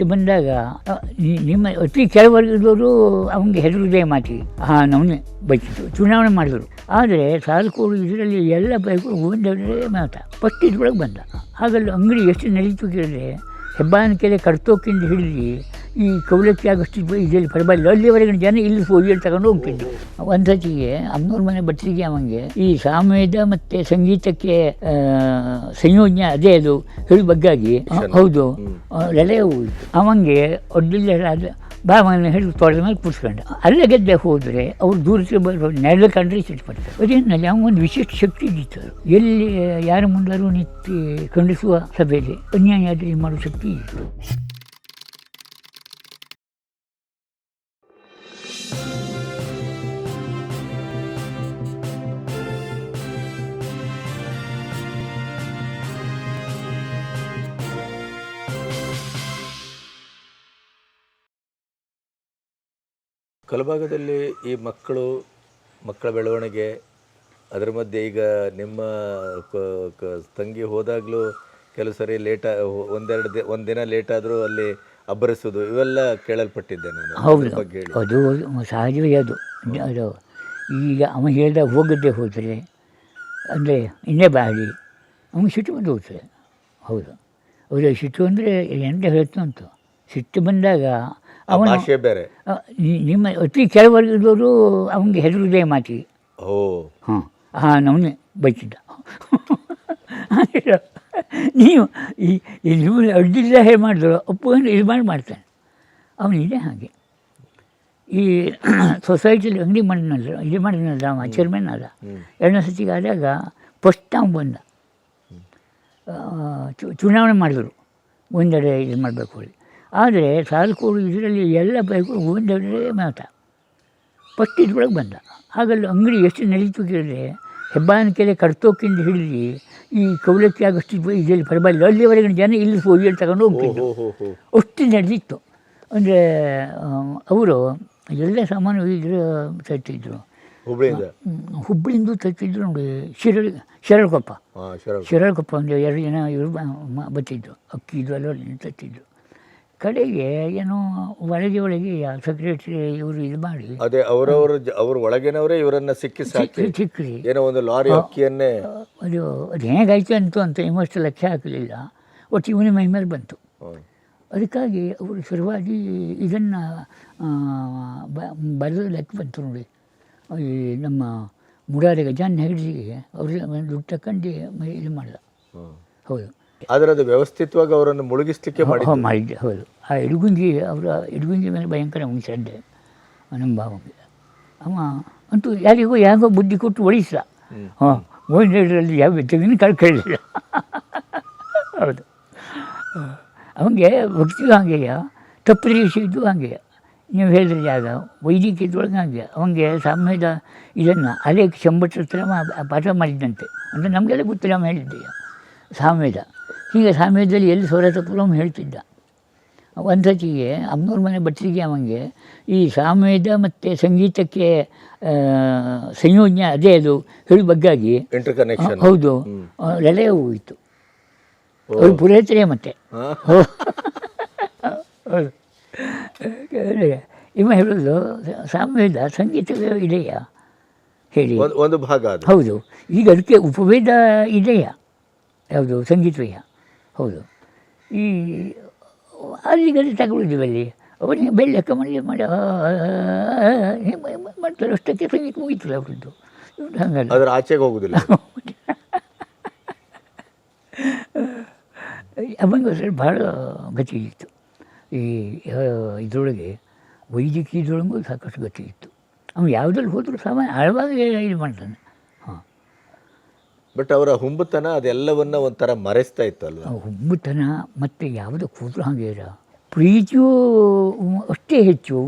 ಸಿಟ್ಟು ಬಂದಾಗ ನಿಮ್ಮ ಅತಿ ಕೆಳವರ್ಗದವರು ಅವನಿಗೆ ಹೆದರುದೇ ಮಾತಿ. ಹಾಂ ನವನೇ ಬಚ್ಚಿತು ಚುನಾವಣೆ ಮಾಡಿದ್ರು. ಆದರೆ ಸಾಲಕೋಡು ಇದರಲ್ಲಿ ಎಲ್ಲ ಬೈಕು ಒಂದೇ ಮಾತ. ಫಸ್ಟ್ ಇದ್ರೊಳಗೆ ಬಂದ. ಹಾಗಲ್ಲ ಅಂಗಡಿ ಎಷ್ಟು ನಡೀತು ಕೇಳಿದ್ರೆ, ಹೆಬ್ಬಾನ ಕೆರೆ ಕರ್ತೋಕಿಂದ ಹಿಡಿದು ಈ ಕೌಲಕ್ಕಿ ಆಗಷ್ಟು ಇದರಲ್ಲಿ ಪರವಾಗಿಲ್ಲ. ಅಲ್ಲಿವರೆಗಿನ ಜನ ಇಲ್ಲಿ ಹೋಗಿ ತಗೊಂಡು ಹೋಗ್ತಿದ್ದರು ಒಂದು ಸತಿಗೆ ಅಮ್ಮನವ್ರ ಮನೆ ಭಟ್ರಿಗೆ ಅವಂಗೆ? ಈ ಸಾಮ್ಯದ ಮತ್ತು ಸಂಗೀತಕ್ಕೆ ಸಂಯೋಜನೆ ಅದೇ ಅದು. ಹೇಳಿ ಬಗ್ಗಾಗಿ. ಹೌದು. ಎಲೆ ಹೋಗಿತ್ತು ಅವಂಗೆ ಒಡ್ಡಿಲ್ಲ ಅದು ಬಾ ಮನೆ ಹೇಳಿ ತೋಟದ ಮೇಲೆ ಕೂತ್ಕೊಂಡು. ಅಲ್ಲೇ ಗೆದ್ದೆ ಹೋದರೆ ಅವ್ರು ದೂರಕ್ಕೆ ಬರೋ ನೆಲ ಕಂಡ್ರೆ ಸಿಟ್ಟು ಪಡ್ತಾರೆ ಅದೇನಲ್ಲಿ ಅವನೊಂದು ವಿಶಿಷ್ಟ ಶಕ್ತಿ ಇದ್ದಿತ್ತು ಎಲ್ಲಿ ಯಾರ ಮುಂದಾರು ನಿಂತು ಖಂಡಿಸುವ ಸಭೆಯಲ್ಲಿ ಅನ್ಯಾಯ ಆದರೆ ಮಾಡೋ ಶಕ್ತಿ ಇತ್ತು. ಕಲಭಾಗದಲ್ಲಿ ಈ ಮಕ್ಕಳು ಮಕ್ಕಳ ಬೆಳವಣಿಗೆ ಅದರ ಮಧ್ಯೆ ಈಗ ನಿಮ್ಮ ತಂಗಿ ಹೋದಾಗಲೂ ಕೆಲವು ಸರಿ ಲೇಟ ಒಂದೆರಡು ದಿ ದಿನ ಲೇಟ್ ಆದರೂ ಅಲ್ಲಿ ಅಬ್ಬರಿಸೋದು ಇವೆಲ್ಲ ಕೇಳಲ್ಪಟ್ಟಿದ್ದೆ ನಾನು. ಹೌದು. ಅದ್ರ ಬಗ್ಗೆ ಹೇಳಿ. ಅದು ಸಹಜವೇ ಅದು. ಅದು ಈಗ ಅವ ಹೇಳಿದಾಗ ಹೋಗದ್ದೇ ಹೋದರೆ ಅಂದರೆ ಇನ್ನೇ ಬಾಳಿ ಅವನು ಸಿಟ್ಟು ಬಂದು ಹೋಗ್ತದೆ ಹೌದು. ಹೌದು ಸಿಟ್ಟು ಅಂದರೆ ಎಂತ ಹೇಳ್ತು ಅಂತ ಸಿಟ್ಟು ಬಂದಾಗ ಅವನು ಭಾಷೆ ಬೇರೆ. ನಿಮ್ಮ ಅತಿ ಕೆಳವರ್ಗದವರು ಅವನಿಗೆ ಹೆದರುದೇ ಮಾತಿ ಓ. ಹಾಂ ಹಾಂ ನವನೇ ಬೈತಿದ್ದ ನೀವು ಈ ಈ ನೀವು ಅಡ್ಡಿಲ್ಲ ಹೇಗೆ ಮಾಡಿದ್ರು ಅಪ್ಪು ಅಂದರೆ ಇದು ಮಾಡಿ ಮಾಡ್ತಾನೆ. ಅವನಿದೆ ಹಾಗೆ. ಈ ಸೊಸೈಟಿಯಲ್ಲಿ ಅಂಗಡಿ ಮಾಡಿದ್ನಲ್ಲ ಇದು ಮಾಡಿದ್ನಲ್ಲ ಅವ ಚೇರ್ಮನ್ ಅಲ್ಲ. ಎರಡನೇ ಸತಿಗೆ ಆದಾಗ ಫಸ್ಟ್ ಅವ್ನು ಬಂದ. ಚುನಾವಣೆ ಮಾಡಿದ್ರು. ಒಂದೆಡೆ ಇದು ಮಾಡಬೇಕು ಹೇಳಿ. ಆದರೆ ಸಾಲ್ಕೋಡು ಇದರಲ್ಲಿ ಎಲ್ಲ ಬೈಕ್ಗಳು ಒಂದೆಡೆ ಮಾತ. ಫಸ್ಟ್ ಇದ್ರೊಳಗೆ ಬಂದ. ಹಾಗಲ್ಲಿ ಅಂಗಡಿ ಎಷ್ಟು ನಡೀತು ಕೇಳಿದ್ರೆ ಹೆಬ್ಬಾನ ಕೆರೆ ಕರ್ತೋಕಿಂದ ಹಿಡಿದು ಈ ಕೌಲಕ್ಕಿ ಆಗಷ್ಟು ಇದರಲ್ಲಿ ಪರವಾಗಿಲ್ಲ. ಅಲ್ಲಿವರೆಗಿನ ಜನ ಇಲ್ಲಿ ಹೋಗಿ ತಗೊಂಡು ಹೋಗ್ತಿದ್ರು ಅಷ್ಟು ನಡೆದಿತ್ತು. ಅಂದರೆ ಅವರು ಎಲ್ಲ ಸಾಮಾನು ಇದ್ರ ತರ್ತಿದ್ರು ತಟ್ಟಿದ್ರು ತರ್ತಿದ್ರು ನೋಡಿ ಶಿರಳ್ ಶಿರಳ್ಕೊಪ್ಪ. ಶಿರಳ್ಕೊಪ್ಪ. ಅಂದರೆ ಒಂದು ಎರಡು ಜನ ಇವರು ಬರ್ತಿದ್ರು ಅಕ್ಕಿ ಇದು ಎಲ್ಲ ತರ್ತಿದ್ರು ಕಡೆಗೆ ಏನೋ ಒಳಗೆ ಒಳಗೆ ಸೆಕ್ರೆಟರಿ ಇವರು ಇದು ಮಾಡಿ. ಅದೇ ಅವರವರು ಅವ್ರ ಒಳಗಿನವರೇ ಇವರನ್ನ ಸಿಕ್ಕಿ ಸಾಕಿ ಏನೋ ಒಂದು ಲಾರಿ ಅಕ್ಕಿಯನ್ನೇ ಅದು ಅದು ಹೇಗಾಯ್ತು ಅಂತ ಅಂತ ಇನ್ನಷ್ಟು ಲೆಕ್ಕ ಹಾಕಲಿಲ್ಲ. ಒಟ್ಟು ಇವನ ಮೈ ಮೇಲೆ ಬಂತು. ಅದಕ್ಕಾಗಿ ಅವರು ಶುರುವಾಗಿ ಇದನ್ನು ಬರೆದು ಲೆಕ್ಕ ಬಂತು ನೋಡಿ. ಈ ನಮ್ಮ ಮುರಾರಿ ಗಜಾನ್ ಹೆಗಡಿಗೆ ಅವರು ದುಡ್ಡು ತಕ್ಕಂಡು ಇದು ಮಾಡಿದ. ಹೌದು. ಆದ್ರೆ ಅದು ವ್ಯವಸ್ಥಿತವಾಗಿ ಅವರನ್ನು ಮುಳುಗಿಸ್ಲಿಕ್ಕೆ ಮಾಡಿ ಮಾಡಿದ್ದೆ ಹೌದು ಆ ಇಡುಗುಂಜಿ ಅವರ ಇಡುಗುಂಜಿ ಮೇಲೆ ಭಯಂಕರ ಹುಣಸಡ್ಡೆ ಶ್ರದ್ಧೆ ನಮ್ಮ ಭಾವಂಗೆ ಅವ ಅಂತೂ ಯಾರಿಗೂ ಯಾರಿಗೋ ಬುದ್ಧಿ ಕೊಟ್ಟು ಒಳಿಸ ಹಾಂ ಒಂದೆರಡರಲ್ಲಿ ಯಾವ ವ್ಯಕ್ತಿಗೂ ಕಳ್ಕೊಳ್ಳಿಲ್ಲ ಹೌದು. ಅವನಿಗೆ ಭಕ್ತಿಗೂ ಹಾಗೆಯ ತಪ್ಪು ಹಾಗೆಯ. ನೀವು ಹೇಳಿದ್ರೆ ಜಾಗ ವೈದ್ಯಕೀಯದೊಳಗೆ ಹಾಗೆ ಅವನಿಗೆ ಸಾಮ್ಯದ ಇದನ್ನು ಅಲೆಕ್ ಶಂಬಟ್ ಹತ್ರ ಪಾಠ ಮಾಡಿದ್ದಂತೆ ಅಂದರೆ ನಮಗೆಲ್ಲ ಗೊತ್ತಿಲ್ಲ ಹೇಳಿದ್ದೀಯ ಸಾಮ್ಯದ. ಹೀಗೆ ಸಾಮ್ಯದಲ್ಲಿ ಎಲ್ಲಿ ಸೌರತಪುರಂ ಹೇಳ್ತಿದ್ದ. ಒಂದು ಸತಿಗೆ ಅಮ್ಮನವ್ರ ಮನೆ ಭಟ್ರಿಗೆ ಅವನಿಗೆ ಈ ಸಾಮ್ಯದ ಮತ್ತು ಸಂಗೀತಕ್ಕೆ ಸಂಯೋಜನೆ ಅದೇ ಅದು ಹೇಳಿ ಬಗ್ಗಾಗಿ. ಹೌದು. ಎಲೆ ಹೋಗಿತ್ತು ಅವ್ರು ಪುರೋಹಿತರೇ ಮತ್ತೆ. ಇವ ಹೇಳೋದು ಸಾಮ್ಯದ ಸಂಗೀತವೇ ಇದೆಯಾ? ಹೇಳಿ. ಒಂದು ಭಾಗ ಹೌದು. ಈಗ ಅದಕ್ಕೆ ಉಪವೇದ ಇದೆಯಾ? ಯಾವುದು? ಸಂಗೀತವಯ್ಯ ಹೌದು. ಈ ಅಲ್ಲಿಗಲ್ಲಿ ತಗೊಳ್ಳಿದ್ದೀವಿ ಅಲ್ಲಿ. ಅವನಿಗೆ ಬೆಳ್ಳಕ್ಕ ಮಳೆ ಮಾಡಿ ಮಾಡ್ತಾರೆ ಅಷ್ಟಕ್ಕೆ ಸಂಗೀತ ಮುಗೀತಲ್ಲ ಅವರದ್ದು. ಹಂಗಲ್ಲ. ಅದರ ಆಚೆಗೆ ಹೋಗುದಿಲ್ಲ. ಅವಂಗೋಸ್ಕರ ಭಾಳ ಗತಿ ಇತ್ತು. ಈ ಇದರೊಳಗೆ ವೈದ್ಯಕೀಯದೊಳಗೂ ಸಾಕಷ್ಟು ಗತಿ ಇತ್ತು. ಅವ್ನು ಯಾವುದ್ರಲ್ಲಿ ಹೋದರೂ ಸಾಮಾನ್ಯ ಆಳವಾಗಿ ಇದು ಮಾಡ್ತಾನೆ. ಬಟ್ ಅವರ ಹುಂಬತನ ಅದೆಲ್ಲವನ್ನ ಒಂಥರ ಮರೆಸ್ತಾ ಇತ್ತು ಅಲ್ವಾ ಆ ಹುಬ್ಬುತನ ಮತ್ತು ಯಾವುದೋ ಕೂದಲು ಹಾಗೆ ಇರ? ಪ್ರೀತಿಯೂ ಅಷ್ಟೇ ಹೆಚ್ಚು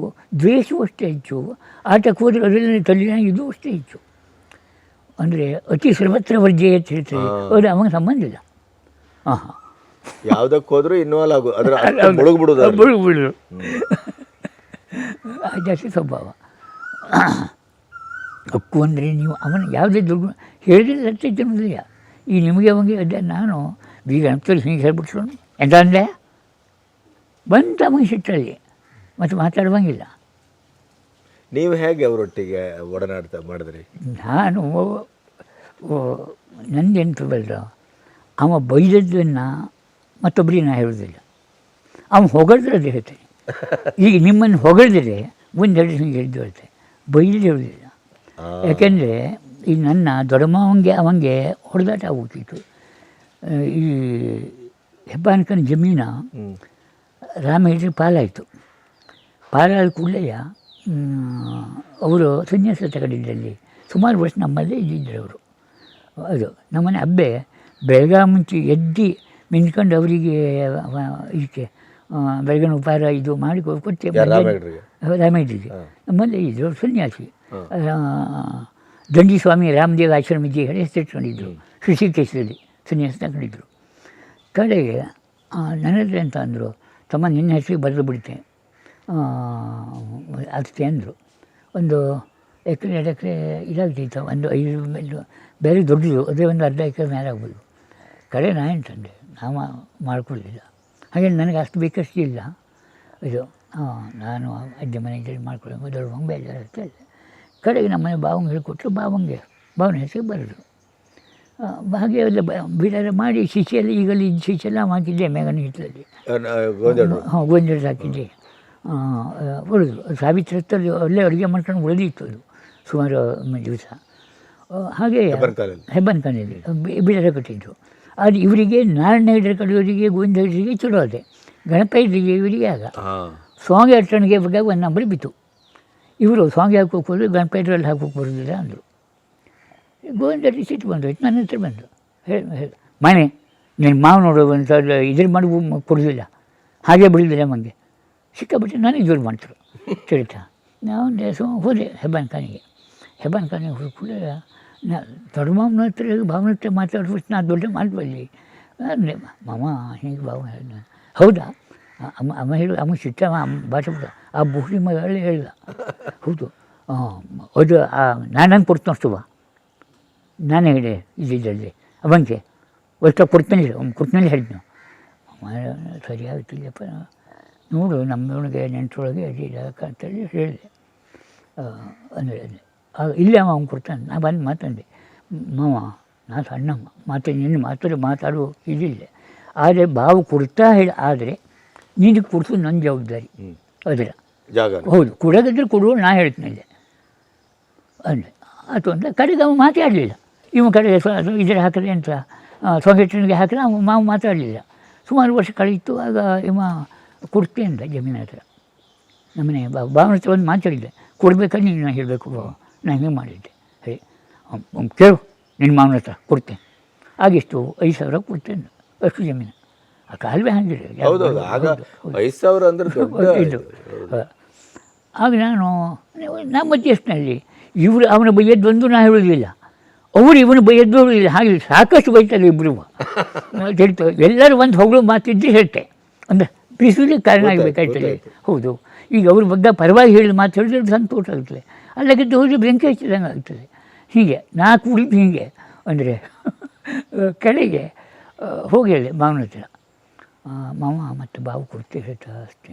ದ್ವೇಷವೂ ಅಷ್ಟೇ ಹೆಚ್ಚು ಆಟ ಕೂದಲು ಅದರಲ್ಲಿ ತಲ್ಲಿನ ಇದು ಅಷ್ಟೇ ಹೆಚ್ಚು. ಅಂದರೆ ಅತಿ ಸರ್ವತ್ರ ವರ್ಜೆ ಅಂತ ಹೇಳ್ತಾರೆ. ಅದು ಅವಾಗ ಸಂಬಂಧ ಇಲ್ಲ. ಹಾಂ ಹಾಂ ಯಾವ್ದಕ್ಕೆ ಹೋದ್ರು ಇನ್ವಾಲ್ವ್ ಆಗು ಅದ್ರ ಮುಳುಗ್ಬಿಡುದು. ಬಿಡು ಬಿಡು ಆ ಜಾಸ್ತಿ ಸ್ವಭಾವ. ಹಕ್ಕು ಅಂದರೆ ನೀವು ಅವನು ಯಾವುದೇ ದುರ್ಗು ಹೇಳಿದ್ರೆ ಅಷ್ಟೇ ತಿನ್ನೋದಿಲ್ಲ ಈ ನಿಮಗೆ ಅವಂಗೆ ಅದೇ ನಾನು ಬೀಗ ಅಂತಲ್ಲಿ ಹಿಂಗೆ ಹೇಳ್ಬಿಟ್ರು. ಎಂತ ಅಂದೆ ಬಂತ ಅವನಿಗೆ ಸಿಟ್ಟಲ್ಲಿ ಮತ್ತು ಮಾತಾಡುವಂಗಿಲ್ಲ. ನೀವು ಹೇಗೆ ಅವರೊಟ್ಟಿಗೆ ಒಡನಾಡ್ತಾ ಮಾಡಿದ್ರಿ? ನಾನು ಓ, ನಂದೆಂತು ಬಲ್ರ ಅವ ಬೈದದ್ದನ್ನು ಮತ್ತೊಬ್ಬರಿಗೆ ನಾನು ಹೇಳೋದಿಲ್ಲ. ಅವನು ಹೊಗಳಿದ್ರೆ ಹೇಳ್ತೇನೆ. ಈಗ ನಿಮ್ಮನ್ನು ಹೊಗಳಿದ್ರೆ ಒಂದೆರಡು ಹಿಂಗೆ ಹೇಳಿದ್ದು ಹೇಳ್ತೆ ಬೈದ್ರೆ ಹೇಳೋದಿಲ್ಲ. ಯಾಕೆಂದರೆ ಈ ನನ್ನ ದೊಡ್ಡಮ್ಮವಂಗೆ ಅವಂಗೆ ಹೊಡೆದಾಟ ಆಗ್ಬಿಟ್ಟಿತ್ತು. ಈ ಹೆಬ್ಬಾನ್ಕನ ಜಮೀನ ರಾಮ ರಾಮಯ್ಯರಿಗೆ ಪಾಲಾಯಿತು. ಪಾಲಾದ ಕೂಡಲೇ ಅವರು ಸನ್ಯಾಸ ತಗೊಂಡಿದ್ದಲ್ಲಿ ಸುಮಾರು ವರ್ಷ ನಮ್ಮಲ್ಲೇ ಇದ್ದಿದ್ದರು ಅವರು. ಅದು ನಮ್ಮನೆ ಹಬ್ಬೆ ಬೆಳಗ್ಗೆ ಮುಂಚೆ ಎದ್ದು ಮಿಂಚ್ಕೊಂಡು ಅವರಿಗೆ ಇದಕ್ಕೆ ಬೆಳಗಿನ ಉಪಹಾರ ಇದು ಮಾಡಿ ಕೊಟ್ಟೆ ಹಾ. ನಮ್ಮಲ್ಲೇ ಇದ್ದರು ಸನ್ಯಾಸಿ. ಹಾ. ಆ, ದಂಡಿ ಸ್ವಾಮಿ ರಾಮದೇವ ಆಶ್ರಮ ಇದೆ ಹೇಳಿ ಹೆಸರಿಟ್ಕೊಂಡಿದ್ರು. ಋಷಿಕೇಶದಲ್ಲಿ ಸನ್ಯಾಸ ತಗೊಂಡಿದ್ರು ಕಡೆಗೆ ಆ, ನನ್ನ ಹತ್ರ ಅಂತ ಅಂದರು ತಮ್ಮ ನಿನ್ನ ಹೆಸರಿಗೆ ಬರೆದು ಬಿಡ್ತೆ. ಅದಕ್ಕೆ ಅಂದರು. ಒಂದು ಎಕರೆ ಎರಡು ಎಕರೆ ಇದಾಗ್ತಿತ್ತು ಒಂದು ಐದು ಮೇಲೆ ಬೇರೆ ದೊಡ್ಡದು ಅದೇ ಒಂದು ಅರ್ಧ ಎಕರೆ ಮೇಲೆ ಆಗ್ಬೋದು. ಕಡೆ ನಾ ಅಂತಂದೆ ನಾವು ಮಾಡ್ಕೊಳ್ಳಿಲ್ಲ ಹಾಗೆ ನನಗೆ ಅಷ್ಟು ಬೇಕಷ್ಟು ಇಲ್ಲ ಇದು ಹಾಂ ನಾನು ಅಜ್ಜ ಮನೆಯಲ್ಲಿ ಮಾಡ್ಕೊಳ್ಳಿ ಬೇಜಾರು ಅಂತ ಹೇಳಿದೆ ಕಡೆಗೆ ನಮ್ಮನೆ ಬಾವಂಗೆ ಹೇಳಿಕೊಟ್ರು ಬಾವಂಗೆ ಬಾವನ ಹೆಸರಿಗೆ ಬರೋದು. ಭಾಗ್ಯ ಹಾಗೆ ಎಲ್ಲ ಬಿಡಾರ ಮಾಡಿ ಶಿಶೆಯಲ್ಲಿ ಈಗಲ್ಲಿ ಶಿಶೆಲ್ಲ ಹಾಕಿದ್ದೆ ಮೇಘನ ಗೋಂಜಾಳು. ಹಾಂ ಗೋಂಜಾಳ ಹಾಕಿದ್ದೆ. ಉಳಿದು ಸಾವಿತ್ರಿ ಹತ್ತಲ್ಲಿ ಅಲ್ಲೇ ಅಡುಗೆ ಮಾಡ್ಕೊಂಡು ಉಳಿದಿತ್ತು ಅದು ಸುಮಾರು ದಿವಸ. ಹಾಗೆ ಹೆಬ್ಬನ್ಕಾಲಲ್ಲಿ. ಹೆಬ್ಬನ್ಕಾನಲ್ಲಿ ಬಿಡಾರ ಕಟ್ಟಿದ್ದು. ಅದು ಇವರಿಗೆ ನಾರಾಯಣ ಕಡೆಯವರಿಗೆ ಗೋವಿಂದ ಹಿಡ್ರಿಗೆ ಚಲೋ ಅದೇ. ಗಣಪತಿ ಇವರಿಗೆ ಆಗ. ಸ್ವಾಮಿ ಅಟ್ಟಣಿಗೆ ಬಗ್ಗೆ ಒಂದು ನಂಬರ್ ಬಿತ್ತು. ಇವರು ಸ್ವಾಮಿ ಹಾಕೋಕೆ ಹೋದ್ರೆ ಗಣಪ ಹಿಡ್ರಲ್ಲಿ ಹಾಕೋಕೆ ಬರೋದಿಲ್ಲ ಅಂದರು. ಗೋವಿಂದ ಸಿಟ್ಟು ಬಂದೋಯ್ತು ನನ್ನ ಹತ್ರ ಬಂದು. ಹೇಳಿ ಮನೆ ನಿನ್ನ ಮಾವ ನೋಡು ಒಂದು ಸಾವಿರ ಇದ್ರ ಮಾಡಿ ಕೊಡೋದಿಲ್ಲ. ಹಾಗೆ ಬಿಡೋದಿಲ್ಲ ಮಂಗೆ ಸಿಕ್ಕಾಬಿಟ್ಟು ನನಗೆ ಜೋರು ಮಾಡ್ತರು. ತಿಳಿತಾ ನಾವು ದೇಶ ಹೋದೆ ಹೆಬ್ಬಾನ್ ಖಾನಿಗೆ ಹೆಬ್ಬಾನ್ ಖಾನಿಗೆ ಹೋದ ಕೂಡಲೇ ನಾ ದೊಡ್ಡ ಹತ್ರ ಭಾವನ ಹತ್ರ ಮಾತಾಡ್ಬಿಟ್ಟು ನಾನು ದೊಡ್ಡ ಮಾತು ಅಂದೆ ಮಾಮ, ಹೀಗೆ ಭಾವ ಹೇಳಿದ ಹೌದಾ? ಅಮ್ಮ ಅಮ್ಮ ಹೇಳು, ಅಮ್ಮ ಸಿಟ್ಟ ಅಮ್ಮ ಭಾಷೆ ಆ ಬುಹಿ ಮಗಳು ಹೇಳಿದ ಹೌದು. ಅದು ನಾನು ಕೊಡ್ತೀನಿ ಅಷ್ಟು ಬಾ ನಾನೇ ಹೇಳಿ ಇದ್ದಿದ್ದಲ್ಲಿ ಅವಂಗೆ ಒಟ್ಟು ಕೊಡ್ತೀನಿ ಅವ್ನು ಕೊಡ್ತೀನಿ ಹೇಳಿದ್ನು ಸರಿ ಆಗ್ತಿಲ್ಲಪ್ಪ ನೋಡು ನಮ್ಮವನಿಗೆ ನೆಂಟರೊಳಗೆ ಅದಿಲ್ಲ ಅಂತೇಳಿ ಹೇಳಿದೆ ಅಂದರೆ ಆಗ ಇಲ್ಲೇ ಅವ ಅವ್ನು ಕೊಡ್ತಾನೆ. ನಾ ಬಂದು ಮಾತಂದೆ. ಮಾವ ನಾನು ಸಣ್ಣಮ್ಮ ಮಾತು ನಿನ್ನ ಮಾತಾಡಿ ಮಾತಾಡು ಇದಿಲ್ಲ ಆದರೆ ಬಾವು ಕೊಡ್ತಾ ಹೇಳಿ. ಆದರೆ ನಿನಗೆ ಕೊಡಿಸೋದು ನನ್ನ ಜವಾಬ್ದಾರಿ. ಅದರ ಜಾಗ ಹೌದು ಕೊಡೋದಿದ್ರೆ ಕೊಡು ನಾ ಹೇಳ್ತೀನಿ ಅಂದರೆ ಅದು ಅಂತ ಕಡೆಗೆ ಅವನು ಮಾತಾಡಲಿಲ್ಲ ಇವ ಕಡೆಗೆ ಇದರ ಹಾಕಿದ್ರೆ ಅಂತ ಸೊಸೈಟಿನಿಗೆ ಹಾಕಿದ್ರೆ ಅವನು ಮಾವು ಮಾತಾಡಲಿಲ್ಲ ಸುಮಾರು ವರ್ಷ ಕಳೀತು ಆಗ ಇವ ಕೊಡ್ತೆ ಅಂತ ಜಮೀನು ಹತ್ರ. ನಮ್ಮನೆ ಭಾವನ ಹತ್ರ ಒಂದು ಮಾತಾಡಿದ್ದೆ. ಕೊಡಬೇಕಂದ್ರೆ ನೀನು ಹೇಳಬೇಕು ನಾನು ಹಿಂಗೆ ಮಾಡಿದ್ದೆ. ಹೇಳಿ ಅವ್ನ್ ಕೇಳು ನಿನ್ನ ಮಾವನ ಹತ್ರ ಕೊಡ್ತೇನೆ ಆಗಿಷ್ಟು ಐದು ಸಾವಿರ ಕೊಡ್ತೇನೆ ಅಷ್ಟು ಜಮೀನು. ಆ ಕಾಲವೇ ಹಂಗಿದೆ. ಹೌದು ಆಗ ಐದು ಸಾವಿರ ಅಂದ್ರೆ ಇದು. ಆಗ ನಾನು ನಮ್ಮ ಮಧ್ಯಸ್ಥನಲ್ಲಿ ಇವರು ಅವನ ಬೈಯದ್ದೊಂದು ನಾನು ಹೇಳುವುದಿಲ್ಲ. ಅವರು ಇವನು ಬೈಯದ್ದು ಹೇಳುವುದಿಲ್ಲ. ಹಾಗೆ ಸಾಕಷ್ಟು ಬೈತಾರೆ ಇಬ್ಬರು ಹೇಳ್ತೇವೆ ಎಲ್ಲರೂ ಒಂದು ಹೊಗಳು ಮಾತಿದ್ದು ಹೇಳ್ತೆ. ಅಂದರೆ ಬಿಸಿಲು ಕಾರಣ ಆಗಬೇಕಾಗ್ತದೆ ಹೌದು. ಈಗ ಅವ್ರ ಬಗ್ಗೆ ಪರವಾಗಿ ಹೇಳಿದ ಮಾತು ಹೇಳಿದ್ರೆ ಸಂತೋಷ ಆಗ್ತದೆ. ಅಲ್ಲಗಿದ್ದು ಹೋಗಿ ಬೆಂಕಿ ಹಚ್ಚಿದಂಗೆ ಆಗ್ತದೆ. ಹೀಗೆ ನಾಲ್ಕು ಉಳಿದು ಹೀಗೆ ಅಂದರೆ ಕಡೆಗೆ ಆ, ಹೋಗಿ ಹೇಳಿ ಮಾವನ ಹತ್ರ. ಮಾವ ಮತ್ತು ಬಾವು ಕೊಡ್ತೀವಿ ಹೇಳ್ತಾ ಅಷ್ಟೇ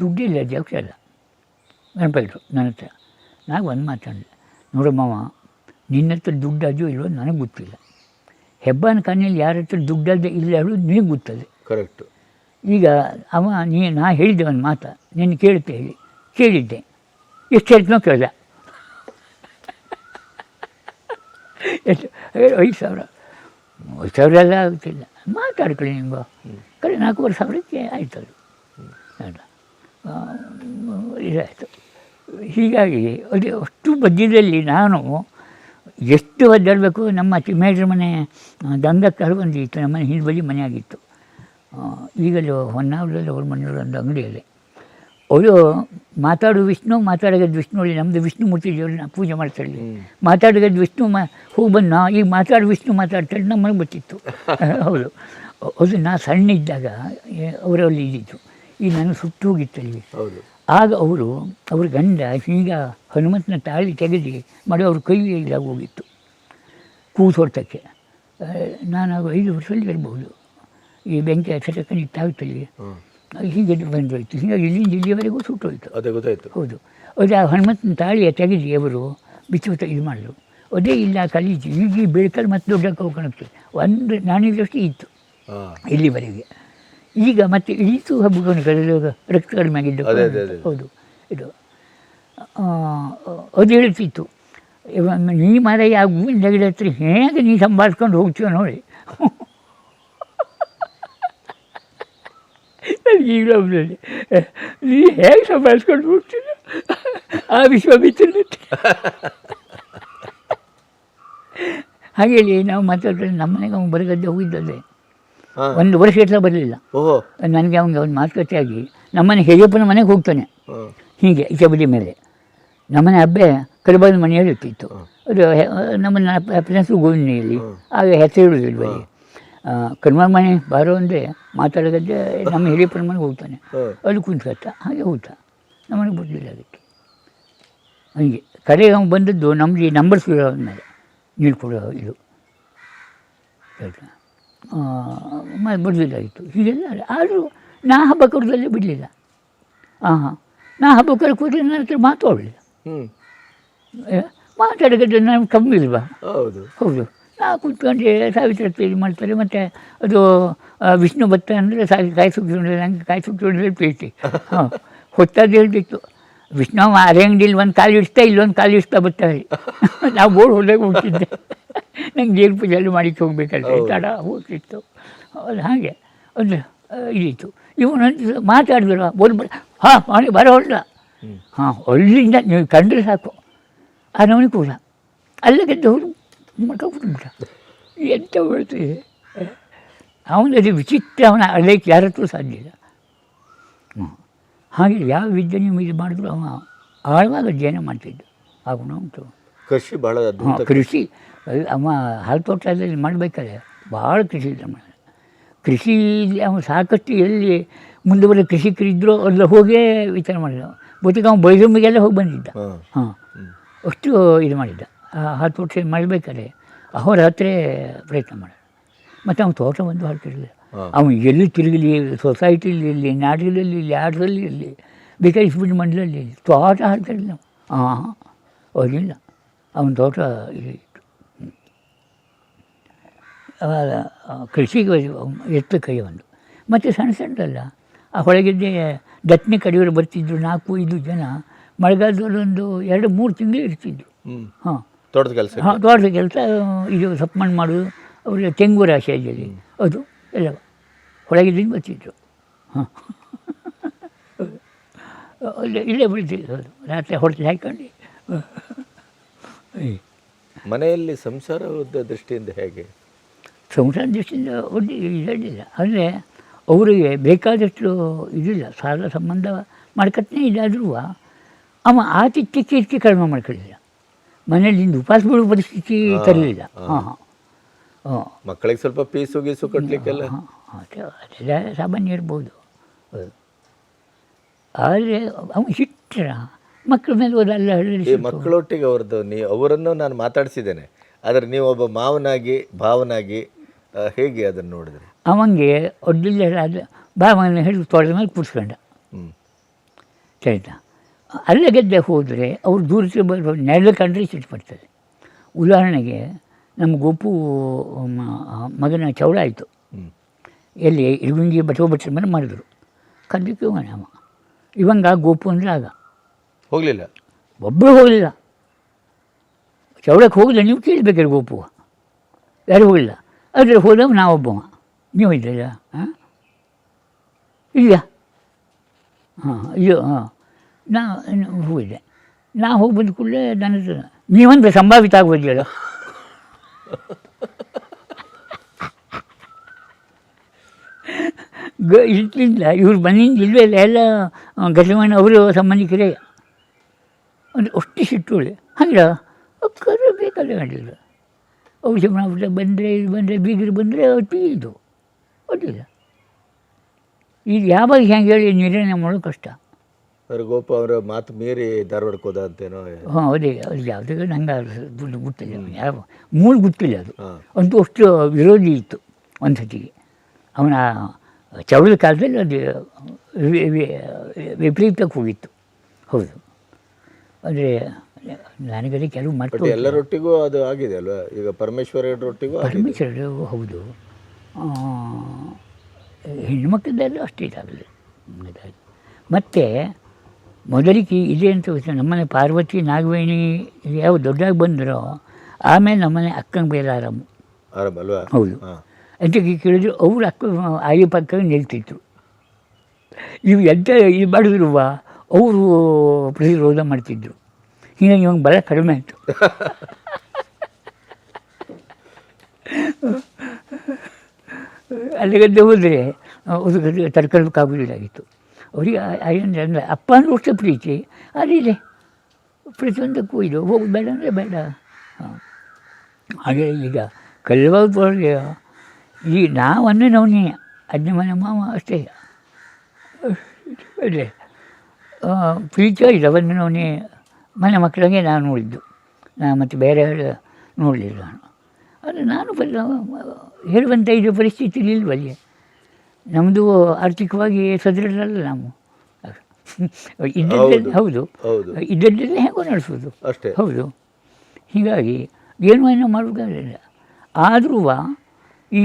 ದುಡ್ಡಿಲ್ಲ ಅಧ್ಯಕ್ಷ ಅಲ್ಲ ನೆನಪಾಯಿತು ನನ್ನ ಹತ್ರ ನಾನು ಒಂದು ಮಾತಾಡಿದೆ ನೋಡು ಮಾವ ನಿನ್ನ ಹತ್ರ ದುಡ್ಡು ಅದು ಇಲ್ವೋ ನನಗೆ ಗೊತ್ತಿಲ್ಲ. ಹೆಬ್ಬಾನ ಕಣ್ಣಲ್ಲಿ ಯಾರ ಹತ್ರ ದುಡ್ಡದ್ದು ಇಲ್ಲ ಹೇಳೋದು ನಿನಗೆ ಗೊತ್ತದೆ. ಕರೆಕ್ಟು ಈಗ ಅವ ನೀ ನಾ ಹೇಳಿದ್ದೆ ಒಂದು ಮಾತು ನಿನ್ನ ಕೇಳುತ್ತೆ ಹೇಳಿ. ಕೇಳಿದ್ದೆ. ಎಷ್ಟು ಹೇಳ್ತೀನೋ ಕೇಳಿದೆ. ಎಷ್ಟು ಐದು ಸಾವಿರ. ಐದು ಸಾವಿರ ಎಲ್ಲ ಆಗುತ್ತಿಲ್ಲ. ಮಾತಾಡ್ಕೊಳ್ಳಿ ನಿಮ್ಗೆ ಕಡೆ ನಾಲ್ಕೂವರೆ ಸಾವಿರಕ್ಕೆ ಆಯ್ತು ಅದು ಇದಾಯಿತು ಹೀಗಾಗಿ ಅದು ಅಷ್ಟು ಮಧ್ಯದಲ್ಲಿ ನಾನು ಎಷ್ಟು ಒದ್ದಾಡಬೇಕು ನಮ್ಮ ಚಿಮ್ಮೇಡ್ರ ಮನೆ ದಂಗಕ್ಕೆ ಬಂದಿತ್ತು ನಮ್ಮ ಮನೆ ಹಿಂದೆ ಬದಿ ಮನೆ ಆಗಿತ್ತು ಈಗಲೂ ಹೊನ್ನಾವರದಲ್ಲಿ ಅವ್ರ ಮನೆಯವರು ಒಂದು ಅಂಗಡಿಯಲ್ಲಿ. ಅವರು ಮಾತಾಡು ವಿಷ್ಣು ಮಾತಾಡೋದು ವಿಷ್ಣು ಅಲ್ಲಿ ನಮ್ಮದು ವಿಷ್ಣು ಮೂರ್ತಿ ದೇವ್ರನ್ನ ಪೂಜೆ ಮಾಡ್ತಾಳೆ ಮಾತಾಡೋದು ವಿಷ್ಣು ಮಾ ಹೋಗಿ ಬಂದು ನಾ ಈಗ ಮಾತಾಡು ವಿಷ್ಣು ಮಾತಾಡ್ತಾರೆ ನಮ್ಮ ಮನೆಗೆ ಬರ್ತಿತ್ತು ಹೌದು. ಅದು ನಾ ಸಣ್ಣ ಇದ್ದಾಗ ಅವರಲ್ಲಿ ಇದ್ದಿತ್ತು ಈಗ ನನ್ನ ಸುಟ್ಟು ಹೋಗಿತ್ತು ಹೌದು. ಆಗ ಅವರು ಅವ್ರ ಗಂಡ ಈಗ ಹನುಮಂತನ ತಾಳಿ ತೆಗೆದು ಮಾಡಿ ಅವ್ರ ಕೈ ಇಲ್ಲ ಹೋಗಿತ್ತು. ಹೊರತಕ್ಕೆ ನಾನು ಆಗ ಐದು ವರ್ಷದಲ್ಲಿ ಇರ್ಬೋದು ಈ ಬೆಂಕಿ ಹಚ್ಚಕ್ಕೆ ನಿಂತಾಗ್ತಲ್ಲಿ. ಹೀಗೆ ಬಂದೋಯ್ತು. ಹೀಗಾಗಿ ಇಲ್ಲಿಂದ ಇಲ್ಲಿಯವರೆಗೂ ಸುಟ್ಟೋಯ್ತು. ಅದೇ ಗೊತ್ತಾಯ್ತು. ಹೌದು. ಅದು ಆ ಹನುಮಂತನ ತಾಳಿಯ ತೆಗೆದು ಅವರು ಬಿಚ್ಚುತ್ತ ಇದು ಮಾಡಲು. ಅದೇ ಇಲ್ಲ ಕಲೀಜು. ಈಗ ಈ ಬೆಳಕಲ್ಲಿ ಮತ್ತೆ ದೊಡ್ಡ ಕಾಣ್ತದೆ ಒಂದು ನಾನಿದ್ದಷ್ಟು ಇತ್ತು. ಇಲ್ಲಿವರೆಗೆ. ಈಗ ಮತ್ತೆ ಇಳಿತು ಹಬ್ಬಗಳನ್ನು ಕಳೆದಾಗ ರಕ್ತ ಕಡಿಮೆ ಆಗಿದ್ದು. ಹೌದು. ಇದು ಅದು ಹೇಳ್ತಿತ್ತು. ನೀ ಮರ ಯಾವ ಹೂವಿನ ಗಿಡ ಹತ್ರ ಹೇಗೆ ನೀ ಸಂಭಾಳಿಸ್ಕೊಂಡು ಹೋಗ್ತೀವ ನೋಡಿ. ಈಗಲೂ ನೀ ಹೇಗೆ ಸಂಭಾಳಿಸ್ಕೊಂಡು ಹೋಗ್ತೀನಿ ಆ ವಿಶ್ವಾಮಿತ್ರ ಹಾಗೆ ಹಾಗೇಳಿ ನಾವು ಮಾತಾಡ್ತೇವೆ ನಮ್ಮನೆಗೆ ಅವ್ನು ಬರಗದ್ದೆ ಹೋಗಿದ್ದಲ್ಲೇ. ಹಾಂ ಒಂದು ವರ್ಷ ಇಟ್ಲ ಬರಲಿಲ್ಲ. ನನಗೆ ಅವನಿಗೆ ಅವ್ನು ಮಾತುಕತೆ ಆಗಿ ನಮ್ಮನೆ ಹೇಗಪ್ಪನ ಮನೆಗೆ ಹೋಗ್ತಾನೆ. ಹೀಗೆ ಈಚೆ ಬದಿ ಮೇಲೆ. ನಮ್ಮನೆ ಹಬ್ಬೆ ಕರಿಬಾದ ಮನೆಯಲ್ಲಿ ಇರ್ತಿತ್ತು ಅದು ನಮ್ಮನ್ನ ಗೋವಿನಲ್ಲಿ ಆಗ ಹೆಸರು ಬರೀ ಕರ್ಮ ಮನೆ ಬಾರೋ ಅಂದರೆ ಮಾತಾಡೋದೇ ನಮ್ಮ ಹಿರಿಯಪ್ಪನ ಮನೆಗೆ ಹೋಗ್ತಾನೆ. ಅಲ್ಲಿ ಕುಂತ್ಕತ್ತ. ಹಾಗೆ ಊಟ. ನಮ್ಮನೆಗೆ ಬಿಡಲಿಲ್ಲ ಅದಕ್ಕೆ. ಹೀಗೆ ಕಡೆಗೆ ಅವ್ನು ಬಂದದ್ದು ನಮ್ಮದು ಈ ನಂಬರ್ಸ್ ಮೇಲೆ ನೀರು ಕೊಡೋ ಇದು. ಆಯ್ತಾ ಬರಲಿಲ್ಲಾಗಿತ್ತು ಹೀಗೆಲ್ಲ ಆದರೂ ನಾ ಹಬ್ಬ ಕೊಡೋದಲ್ಲೇ ಬಿಡಲಿಲ್ಲ. ಹಾಂ ಹಾಂ ನಾ ಹಬ್ಬ ಕರೆ ಹೋದ್ರೆ ನನ್ನ ಹತ್ರ ಮಾತಾಡಲಿಲ್ಲ ಮಾತಾಡೋದು ನಾನು ಕಮ್ಮಿ ಇಲ್ವಾ? ಹೌದು. ಹೌದು. ನಾ ಕುತ್ಕೊಂಡೆ ಸಾವಿತ್ರ ಪೇಜ್ ಮಾಡ್ತಾರೆ ಮತ್ತು ಅದು ವಿಷ್ಣು ಭತ್ತ ಅಂದರೆ ಸಾಗಿ ಕಾಯಿ ಸುಟ್ಟು ನಂಗೆ ಕಾಯಿ ಸುಟ್ಟು ಪ್ರೀತಿ. ಹಾಂ. ಹೊತ್ತಾದ ಹೇಳ್ತಿತ್ತು ವಿಷ್ಣು ಅರೆ ಅಂಗಡಿಲಿ ಒಂದು ಕಾಲು ಇಡ್ತಾ ಇಲ್ಲೊಂದು ಕಾಲು ಇಡ್ತಾ ಬರ್ತಾರೆ ನಾವು ಬೋರ್ಡ್ ಹೊಡೆದಾಗ ಹೋಗ್ತಿದ್ದೆ ನಂಗೆ ದೇವ್ರ ಪೂಜೆಯಲ್ಲಿ ಮಾಡಿಕ್ಕೆ ಹೋಗಬೇಕಲ್ಲ ತಡ ಹೋಗ್ತಿತ್ತು ಅದು ಹಾಗೆ. ಒಂದು ಇದಿತ್ತು. ಇವನೊಂದು ಮಾತಾಡಿದ್ರು. ಬರ ಹಾಂ ಮಾಡಿ ಬರೋ ಹೊಳ್ಳ ಹಾಂ ಅಲ್ಲಿಂದ ನೀವು ಕಂಡ್ರೆ ಸಾಕು. ಆ ನವನಿಗೆ ಕೂಡ ಅಲ್ಲ ಗೆದ್ದವರು ಮಟ್ಟಬಿಟ್ಟ ಎಂತ ಹೇಳ್ತೀವಿ ಅವನಲ್ಲಿ ವಿಚಿತ್ರ ಅವನ ಅಲ್ಲಕ್ಕೆ ಯಾರ ಹತ್ರ ಸಾಧ್ಯ ಇಲ್ಲ. ಹ್ಮ್. ಹಾಗೆ ಯಾವ ವಿದ್ಯೆ ನೀವು ಇದು ಮಾಡಿದ್ರು ಅವ ಆಳವಾಗ ಅಧ್ಯಯನ ಮಾಡ್ತಿದ್ದ. ಆ ಗುಣ ಉಂಟು. ಕೃಷಿ ಭಾಳ ಕೃಷಿ. ಅವ ಹಾಲು ತೋಟದಲ್ಲಿ ಮಾಡಬೇಕಾದ್ರೆ ಭಾಳ ಕೃಷಿ ಇದೆ ಮಾಡಿದ ಕೃಷಿ ಅವನು ಸಾಕಷ್ಟು ಎಲ್ಲಿ ಮುಂದುವರೆ ಕೃಷಿಕರಿದ್ದರು ಅಲ್ಲಿ ಹೋಗೇ ವಿಚಾರ ಮಾಡಿದ ಬಹುತೇಕ ಅವನು ಬೈದಮ್ಮಿಗೆಲ್ಲ ಹೋಗಿ ಬಂದಿದ್ದ. ಹಾಂ. ಅಷ್ಟು ಇದು ಮಾಡಿದ್ದ. ತೋಟದಲ್ಲಿ ವರ್ಷ ಮಾಡಬೇಕಾದ್ರೆ ಅವರ ಹತ್ರ ಪ್ರಯತ್ನ ಮಾಡ ಮತ್ತು ಅವನು ತೋಟ ಒಂದು ಹಾಡ್ತಿರಲಿಲ್ಲ ಹಾಂ. ಅವನು ಎಲ್ಲಿ ತಿರುಗಲಿ ಸೊಸೈಟಿಲಿ ಇರಲಿ ನಾಟಕದಲ್ಲಿ ಇರಲಿ ಆಟದಲ್ಲಿ ಇರಲಿ ಬೇಕಾದ್ರೆ ಇಸ್ಬಿಟ್ಟು ಮಂಡಲಲ್ಲಿ ತೋಟ ಹಾಡ್ತಿರಲಿಲ್ಲ ಹಾಂ ಅದಿಲ್ಲ. ಅವನ ತೋಟ ಇದು ಇತ್ತು ಹ್ಮ್. ಅವಾಗ ಆ, ಕೃಷಿಗೆ ಎತ್ತು ಕೈ ಒಂದು ಮತ್ತು ಸಣ್ಣ ಸಣ್ಣದಲ್ಲ ಆ ಹೊಳಗಿದ್ದೆ ದಟ್ಟಣೆ ಕಡಿಯವರು ಬರ್ತಿದ್ರು ನಾಲ್ಕು ಐದು ಜನ. ಮಳೆಗಾಲದಲ್ಲಿ ಒಂದು ಎರಡು ಮೂರು ತಿಂಗಳು ಇರ್ತಿದ್ರು. ಹಾಂ. ತೋಟದ ಕೆಲಸ ಹಾಂ ತೋಟದ ಕೆಲಸ ಇದು ಸಪ್ ಮಣ್ಣು ಮಾಡೋದು ಅವರಿಗೆ ತೆಂಗು ರಾಶಿ ಆಗಿದೆ ಅದು ಎಲ್ಲ ಹೊಳಗಿದ್ದಿಂದ ಬರ್ತಿದ್ರು. ಹಾಂ. ಇಲ್ಲೇ ಇಲ್ಲೇ ಬಿಡ್ತಿದ್ರು ಅದು. ರಾತ್ರಿ ಹೊಡೆದು ಹಾಕ್ಕೊಂಡು ಮನೆಯಲ್ಲಿ ಸಂಸಾರದ ದೃಷ್ಟಿಯಿಂದ ಹೇಗೆ? ಸಂಸಾರ ದೃಷ್ಟಿಯಿಂದ ಒಂದು ಇರಲಿಲ್ಲ ಆದರೆ ಅವರಿಗೆ ಬೇಕಾದಷ್ಟು ಇದಿಲ್ಲ ಸಾಲ ಸಂಬಂಧ ಮಾಡ್ಕತ್ತನೇ ಇಲ್ಲಾದ್ರೂ ಅವ ಆತಿಥ್ಯ ಕೀರ್ತಿ ಕಡಿಮೆ ಮಾಡ್ಕೊಳ್ಳಿಲ್ಲ. ಮನೆಯಲ್ಲಿಂದ ಉಪವಾಸ ಬೀಳುವ ಪರಿಸ್ಥಿತಿ ತರಲಿಲ್ಲ. ಹಾಂ. ಹಾಂ ಹಾಂ. ಮಕ್ಕಳಿಗೆ ಸ್ವಲ್ಪ ಪೀಸು ಗೀಸು ಕಟ್ಟಲಿಕ್ಕೆಲ್ಲ ಹಾಂ ಅದೆಲ್ಲ ಸಾಮಾನ್ಯ ಇರ್ಬೋದು. ಹೌದು. ಆದರೆ ಅವನು ಹಿಟ್ಟರ ಮಕ್ಕಳ ಮೇಲೆ ಓದಲ್ಲ ಈ ಮಕ್ಕಳೊಟ್ಟಿಗೆ ಅವ್ರದ್ದು ನೀ ಅವರನ್ನು ನಾನು ಮಾತಾಡಿಸಿದ್ದೇನೆ. ಆದರೆ ನೀವು ಒಬ್ಬ ಮಾವನಾಗಿ ಭಾವನಾಗಿ ಹೇಗೆ ಅದನ್ನು ನೋಡಿದ್ರೆ? ಅವಂಗೆ ಒಡ್ಡಿಲ್ಲ ಅದು ಬಾವನ ಹಿಡಿದು ತೊಳೆದ ಮೇಲೆ ಕೂರಿಸ್ಕೊಂಡ ಹ್ಞೂ ಆಯ್ತಾ ಅಲ್ಲೇ ಗೆದ್ದೆ ಹೋದರೆ ಅವ್ರು ದೂರಕ್ಕೆ ಬರೋ ನೆರಳು ಕಂಡ್ರೆ ಸಿಟ್ಟು ಬರ್ತದೆ ಉದಾಹರಣೆಗೆ ನಮ್ಮ ಗೋಪು ಮಗನ ಚೌಳ ಆಯಿತು. ಹ್ಞೂ ಎಲ್ಲಿ ಇರುಗುಂಜಿ ಬಟ್ಟೆ ಭಟ್ರ ಮೇಲೆ ಮಾಡಿದ್ರು ಕಂಡಕ್ಕೆ ಹೋಗೋಣ ಅವ. ಇವಂಗ ಗೋಪು ಅಂದರೆ ಆಗ. ಹೋಗಲಿಲ್ಲ? ಒಬ್ಬರು ಹೋಗಲಿಲ್ಲ. ಚೌಳಕ್ಕೆ ಹೋಗಲಿಲ್ಲ ನೀವು ಕೇಳಬೇಕಾರೆ ಗೋಪು ಯಾರು ಹೋಗಲಿಲ್ಲ ಆದರೆ ಹೋದವ ನಾವೊಬ್ಬವ. ನೀವು ಇದ್ದೀರ? ಹಾಂ? ಇಲ್ಲ ಹಾಂ ಅಯ್ಯೋ ಹಾಂ. ನಾ ಹೋಗಿದ್ದೆ ನಾ ಹೋಗಿ ಬಂದ ಕೂಡಲೇ ಹತ್ರ ನೀವಂದ್ರೆ ಸಂಭಾವಿತ ಆಗ್ಬೋದಿಲ್ಲ? ಗ ಇರ್ಲಿಲ್ಲ ಇವ್ರು ಬಂದಿಂದ ಇಲ್ವೇ ಇಲ್ಲ, ಎಲ್ಲ ಗಜಮಾನ ಅವರು ಸಂಬಂಧಿಕರೇ. ಅಂದರೆ ಅಷ್ಟು ಸಿಟ್ಟುಳೆ ಹಂಗಿಲ್ಲ? ಕರೆ ಬೇಕಲ್ಲ ಗಂಡಿಲ್ಲ ಔಷಧ ಬಂದರೆ ಇದು ಬಂದರೆ ಬೀಗರು ಬಂದರೆ ಅತಿ ಇದು ಗೊತ್ತಿಲ್ಲ. ಈಗ ಯಾವಾಗ ಹೆಂಗೆ ಹೇಳಿ ನಿರ್ಣಯ ಮಾಡೋದು ಕಷ್ಟ. ಅವ್ರ ಗೋಪ ಅವರ ಮಾತು ಮೀರಿ ಧಾರವಾಡಕ್ಕೆ ಹೋದ ಅಂತೇನೋ ಹಾಂ ಅದೇ ಅದು ಯಾವುದೇ ನಂಗೆ ದುಡ್ಡು ಗೊತ್ತಿಲ್ಲ. ಯಾವ ಮೂಲ ಗೊತ್ತಿಲ್ಲ ಅದು. ಅಂತೂ ಅಷ್ಟು ವಿರೋಧಿ ಇತ್ತು ಒಂದು ಸತಿಗೆ ಅವನ ಚೌಳದ ಕಾಲದಲ್ಲಿ ಅದು ವಿಪರೀತಕ್ಕೆ ಹೋಗಿತ್ತು ಹೌದು. ಅಂದರೆ ನನಗದೇ ಕೆಲವು ಮಟ್ಟ ಎಲ್ಲ ಎಲ್ಲರೊಟ್ಟಿಗೂ ಅದು ಆಗಿದೆ ಅಲ್ವಾ? ಈಗ ಪರಮೇಶ್ವರ ರೊಟ್ಟಿಗೂ ಆಗಿದೆ. ಪರಮೇಶ್ವರರು ಹೌದು. ಆ, ಹೆಣ್ಮಕ್ಳದ್ದೆಲ್ಲ ಅಷ್ಟೇ ಇದಾಗಲಿ. ಮತ್ತು ಮೊದಲಿಗೆ ಇದೆ ಅಂತ ಗೊತ್ತಿಲ್ಲ. ನಮ್ಮನೆ ಪಾರ್ವತಿ ನಾಗವೇಣಿ ಯಾವ ದೊಡ್ಡಾಗಿ ಬಂದರೋ ಆಮೇಲೆ ನಮ್ಮನೆ ಅಕ್ಕಂಗೆ ಬೇರೆ ಆರಾಮು ಹೌದು. ಅಂತ ಕೇಳಿದ್ರು ಅವ್ರ ಅಕ್ಕ ಆಯು ಪಕ್ಕ ನಿಲ್ತಿದ್ರು. ಇವು ಎಂತ ಇದು ಮಾಡಿದ್ರು ಅವರು ಪ್ರತಿರೋಧ ಮಾಡ್ತಿದ್ರು. ಹೀಗಾಗಿ ಇವಾಗ ಬಲ ಕಡಿಮೆ ಆಯಿತು. ಅಲ್ಲಿಗದ್ದೆ ಹೋದರೆ ಉದುಗದ್ದೆ ತಡ್ಕೊಳ್ಬೇಕಾಗೋದಿಲ್ಲಾಗಿತ್ತು. ಅವರಿಗೆ ಅಂದರೆ ಅಪ್ಪ ಅಂದ್ರೆ ಅಷ್ಟೇ ಪ್ರೀತಿ ಅದಿದೆ ಪ್ರತಿಯೊಂದಕ್ಕೂ ಇದು. ಹೋಗೋದು ಬೇಡ ಅಂದರೆ ಬೇಡ. ಹಾಂ. ಹಾಗೆ ಈಗ ಕಲ್ವಾದೊಳಗೆ ಈ ನಾವು ಅಂದರೆ ನವನೇ ಅಜ್ಜ, ಮನೆ, ಮಾವ ಅಷ್ಟೇ. ಅದೇ ಪ್ರೀತಿ ಇದೆ ಒಂದು ನವನೇ ಮನೆ ಮಕ್ಕಳಿಗೆ ನಾನು ನೋಡಿದ್ದು. ನಾನು ಮತ್ತು ಬೇರೆ ನೋಡಲಿಲ್ಲ. ನಾನು ಆದರೆ ನಾನು ಬಲ್ಲ ಹೇಳುವಂಥ ಇದು ಪರಿಸ್ಥಿತಿ ಇಲ್ವಲ್ಲಿ ನಮ್ಮದು ಆರ್ಥಿಕವಾಗಿ ಸದೃಢರಲ್ಲ ನಾವು. ಇದ್ದದ್ದಲ್ಲಿ ಹೌದು ಇದ್ದದ್ದಲ್ಲೇ ಹೇಗೋ ನಡೆಸೋದು. ಅಷ್ಟೇ. ಹೌದು. ಹೀಗಾಗಿ ಏನೂ ಏನೋ ಮಾಡೋಕ್ಕಾಗಲಿಲ್ಲ ಆದರೂ ಈ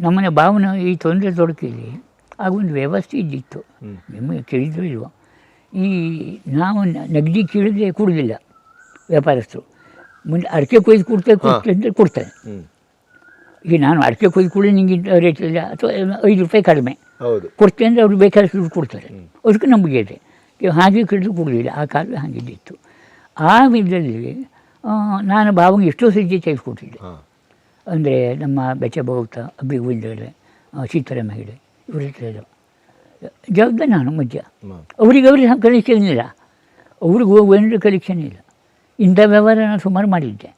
ನಮ್ಮನೆ ಭಾವನೆ ಈ ತೊಂದರೆ ತೊಡಕಿಲಿ ಆಗೊಂದು ವ್ಯವಸ್ಥೆ ಇದ್ದಿತ್ತು. ನಿಮಗೆ ಕೇಳಿದ್ರು ಇಲ್ವ? ಈ ನಾವು ನಗದಿ ಕೇಳಿದ್ರೆ ಕೊಡೋದಿಲ್ಲ. ವ್ಯಾಪಾರಸ್ಥರು. ಮುಂದೆ ಅಡಿಕೆ ಕೊಯ್ದು ಕೊಡ್ತೇವೆ ಕೊಡ್ತೇವೆ ಅಂದರೆ ಕೊಡ್ತಾರೆ. ಈಗ ನಾನು ಅಡಿಕೆ ಕೊಯ್ದು ಕೂಡ ನಿಂಗೆ ರೇಟ್ ಇಲ್ಲ ಅಥವಾ ಐದು ರೂಪಾಯಿ ಕಡಿಮೆ. ಕೊಡ್ತೇನೆ ಅಂದರೆ ಅವ್ರು ಬೇಕಾದಷ್ಟು ದುಡ್ಡು ಕೊಡ್ತಾರೆ. ಅದಕ್ಕೆ ನಂಬಿಕೆ ಇದೆ. ಹಾಗೆ ಕೇಳಿದ್ರು ಕೊಡಲಿಲ್ಲ ಆ ಕಾಲ ಹಾಗಿದ್ದಿತ್ತು. ಆ ವಿಧದಲ್ಲಿ ನಾನು ಭಾವಂಗೆ ಎಷ್ಟೋ ಸಜ್ಜೆ ತೆಗೆದುಕೊಟ್ಟಿದ್ದೆ. ಅಂದರೆ ನಮ್ಮ ಬೆಚ್ಚ ಭಗವತ ಅಬ್ಬಿ ಗೋವಿಂದ ಹೆಗಡೆ ಸೀತಾರಾಮ ಹೆಗಡೆ ಇವರ ಜವಾಬ್ದಾರಿ ನಾನು ಮಧ್ಯ ಅವರಿಗೆ ಅವ್ರಿಗೆ ಕಲೆಕ್ಷನ್ ಇಲ್ಲ ಅವ್ರಿಗೆ ಹೋಗುವಂದ್ರೆ ಕಲೆಕ್ಷನ್ ಇಲ್ಲ ಇಂಥ ವ್ಯವಹಾರ ನಾನು ಸುಮಾರು ಮಾಡಿದ್ದೆ.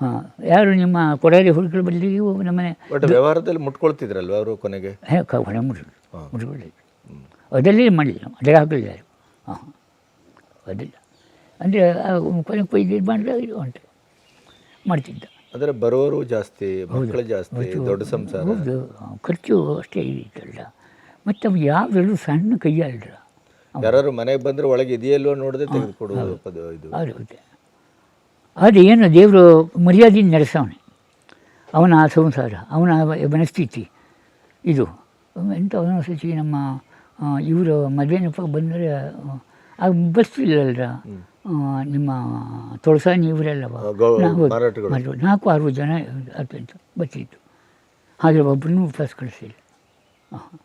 ಹಾಂ ಯಾರು ನಿಮ್ಮ ಕೊಡಲಿ ಹುಡುಕಲು ಬದಲಿಗೆ ನಮ್ಮನೆ ವ್ಯವಹಾರದಲ್ಲಿ ಮುಟ್ಕೊಳ್ತಿದ್ರಲ್ವ ಅವರು ಕೊನೆಗೆ? ಹೇ ಹೊಣ ಹಾಂ. ಮುಟ್ಕೊಳ್ಳಿ ಅದರಲ್ಲಿ ಮಾಡಲಿಲ್ಲ ಅದರ ಹಾಕಲಿಲ್ಲ ಯಾರು ಹಾಂ ಅದಿಲ್ಲ. ಅಂದರೆ ಕೊನೆ ಕೊಯ್ದು ಇದು ಮಾಡಿದ್ರೆ ಇದು ಉಂಟು. ಮಾಡ್ತಿದ್ದ. ಅಂದರೆ ಬರೋರು ಜಾಸ್ತಿ ಮಕ್ಕಳು ಜಾಸ್ತಿ ದೊಡ್ಡ ಸಂಸಾರ. ಹೌದು. ಖರ್ಚು ಅಷ್ಟೇ ಇತ್ತಲ್ಲ ಮತ್ತು ಅವು ಯಾವ್ದು ಸಣ್ಣ ಕೈಯಲ್ರ ಯಾರು ಮನೆಗೆ ಬಂದ್ರೆ ಒಳಗೆ ಇದೆಯಲ್ವ ನೋಡದೆ ತೆಗೆದುಕೊಡುವುದು ಪದ ಇದು. ಆಗುತ್ತೆ ಅದು ಏನು ದೇವರು ಮರ್ಯಾದೆಯಿಂದ ನಡೆಸವನೆ. ಅವನ ಆ ಸಂಸಾರ ಅವನ ಮನಸ್ಥಿತಿ ಇದು. ಎಂಥ ಸಚಿ ನಮ್ಮ ಇವರು ಮದುವೆನಪ್ಪ ಬಂದರೆ ಆಗ ಬಸ್ ಇಲ್ಲಲ್ರ? ಆ, ನಿಮ್ಮ ತೊಳಸಾನಿ ಇವರೆಲ್ಲವ? ನಾವು ನಾಲ್ಕು ಆರು ಜನ ಅತ್ಯಂತ ಬಸ್ಸಿತ್ತು ಹಾಗೆ ಒಬ್ಬರನ್ನೂ ಫಸ್ಟ್ ಕಳಿಸಿಲ್ಲ. ಹಾಂ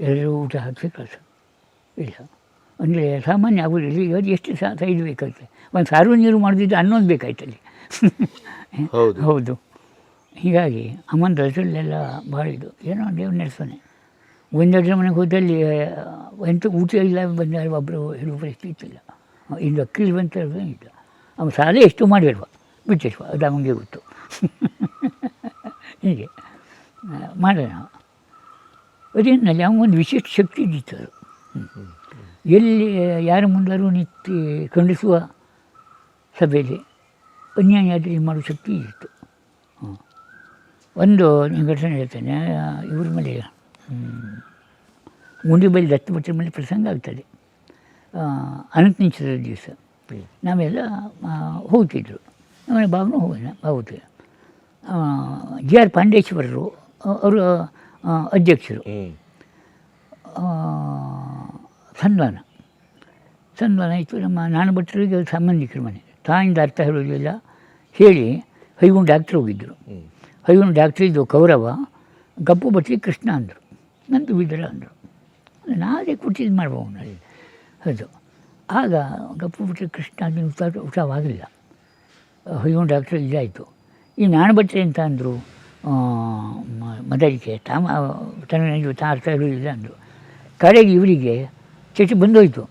ಎಲ್ಲರೂ ಊಟ ಹಾಕಿ ಕಳಿಸು ಇಲ್ಲ. ಅಂದರೆ ಸಾಮಾನ್ಯ ಆಗೋದಿಲ್ಲ. ಇವತ್ತು ಎಷ್ಟು ಸಹ ಸೈಜ್ ಬೇಕಾಗುತ್ತೆ ಒಂದು ಸಾರು ನೀರು ಮಾಡಿದಿದ್ದು ಅನ್ನೊಂದು ಬೇಕಾಯ್ತಲ್ಲಿ ಹೌದು. ಹೌದು. ಹೀಗಾಗಿ ಅಮ್ಮನ ರಸಲ್ಲೆಲ್ಲ ಭಾಳ ಇದು. ಏನೋ ದೇವ್ರು ನಡೆಸೋನೆ ಒಂದೆರಡು ಮನೆಗೆ ಹೋದಲ್ಲಿ ಎಂಥ ಊಟ ಇಲ್ಲ ಬಂದಾಗ ಒಬ್ಬರು ಹೇಳುವ ಪರಿಸ್ಥಿತಿ ಇಲ್ಲ ಇನ್ನು ಅಕ್ಕಿ ಬಂತ ಇಲ್ಲ. ಅವನು ಸಾಲ ಎಷ್ಟು ಮಾಡಿರುವ? ಬಿಟ್ಟಿರುವ. ಅದು ಅವನಿಗೆ ಗೊತ್ತು. ಹೀಗೆ. ಮಾಡೋಣ. ಅದೇನಲ್ಲಿ ಒಂದು ವಿಶೇಷ ಶಕ್ತಿ ಇದ್ದಿತ್ತು ಅದು ಎಲ್ಲಿ ಯಾರ ಮುಂದಾದರೂ ನಿಂತು ಖಂಡಿಸುವ ಸಭೆಯಲ್ಲಿ ಅನ್ಯಾಯ ಆದರೆ ಮಾಡೋ ಶಕ್ತಿ ಇತ್ತು. ಒಂದು ನಿಮ್ಮ ಘಟನೆ ಹೇಳ್ತೇನೆ ಇವ್ರ ಮೇಲೆ ಮುಂದೆ ಬಳಿ ದತ್ತು ಭಟ್ರ ಮೇಲೆ ಪ್ರಸಂಗ ಆಗ್ತದೆ. ಆ, ಅನಂತ ನಿಂಚದ ದಿವಸ. ನಾವೆಲ್ಲ ಹೋಗ್ತಿದ್ರು. ನಮ್ಮನೆ ಭಾವನೂ ಹೋಗೋಣ ಹೌದು ಜಿ ಆರ್ ಪಾಂಡೇಶ್ವರರು ಅವರು ಅಧ್ಯಕ್ಷರು. ಸನ್ಮಾನ. ಸನ್ಮಾನ ಆಯಿತು. ನಮ್ಮ ನಾನು ಭಟ್ರಿಗೆ ಸಂಬಂಧಿಕರು ಮನೆ. ತಾಯಿಂದ ಅರ್ಥ ಹೇಳೋದಿಲ್ಲ ಹೇಳಿ ಹೈಗುಂಡು ಡಾಕ್ಟ್ರ್ ಹೋಗಿದ್ದರು ಹೈಗುಂಡು ಡಾಕ್ಟ್ರ್ ಇದು ಕೌರವ ಗಪ್ಪು ಭಟ್ರಿ ಕೃಷ್ಣ ಅಂದರು. ನಂದು ಬಿದ್ದರ ಅಂದರು. ನಾವೇ ಕೊಟ್ಟಿದ್ದು ಮಾಡ್ಬೋದು ನಾನು ಹೌದು ಆಗ ಗಪ್ಪು ಭಟ್ರಿ ಕೃಷ್ಣ ಅಂದ್ರೆ ಉತ್ಸಾಹ ಊಟವಾಗಲಿಲ್ಲ ಹೈಗುಂಡು ಡಾಕ್ಟ್ರ್ ಇದಾಯಿತು. ಈ ನಾನು ಭಟ್ರಿ ಅಂತ ಅಂದರು? ಮದರಿಗೆ ತಾಮ ತನ್ನ ತಾರ್ಥ ಹೇಳೋದಿಲ್ಲ ಅಂದರು ಕಡೆಗೆ ಇವರಿಗೆ ಚಟಿ ಬಂದೋಯ್ತು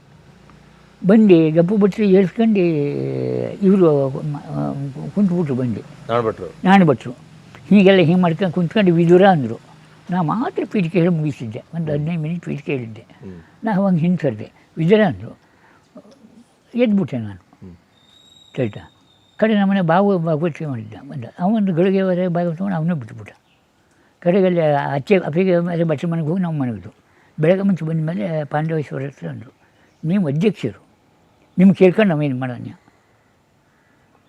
ಬಂದು ಗಪ್ಪು ಭಟ್ರು ಏಳ್ಸ್ಕೊಂಡು ಇವರು ಕುಂತ್ಬಿಟ್ರು ಬಂದು ನಾನು ಭಟ್ರು ಹೀಗೆಲ್ಲ ಹಿಂಗೆ ಮಾಡ್ಕೊಂಡು ಕುಂತ್ಕೊಂಡು ವಿದುರ ಅಂದರು ನಾ ಮಾತ್ರ ಪೀಠಿಕೆ ಹೇಳಿ ಮುಗಿಸಿದ್ದೆ ಒಂದು ಹದಿನೈದು ಮಿನಿಟ್ ಪೀಠಿಕೆ ಹೇಳಿದ್ದೆ ನಾನು ಅವಾಗ ಹಿಂದೆ ಸರ್ದೆ ವಿದುರ ಅಂದರು ಎದ್ಬಿಟ್ಟೆ ನಾನು ಕೇಳ್ತಾ ಕಡೆ ನಮ್ಮನೆ ಬಾವು ಬಾಗುಟ್ಟಿ ಮಾಡಿದ್ದ ಬಂದ. ಅವನು ಗಳಿಗೆ ವರೆ ಭಾಗವತ ಮಾಡಿ ಅವನೇ ಬಿಟ್ಬಿಟ್ಟ. ಕಡೆಗಲ್ಲಿ ಅಚ್ಚೆ ಅಪ್ಪಿಗೆ ಮೇಲೆ ಬಚ್ಚ ಮನೆಗೆ ಹೋಗಿ ನಾವು ಮನೆಗಿದ್ದು ಬೆಳಗ್ಗೆ ಮುಂಚೆ ಬಂದ ಮೇಲೆ ಪಾಂಡವೇಶ್ವರ ಹತ್ರ ಅಂದರು. ನೀವು ಅಧ್ಯಕ್ಷರು. ನಿಮ್ಗೆ ಕೇಳ್ಕೊಂಡು ನಾವೇನು ಮಾಡೋಣ?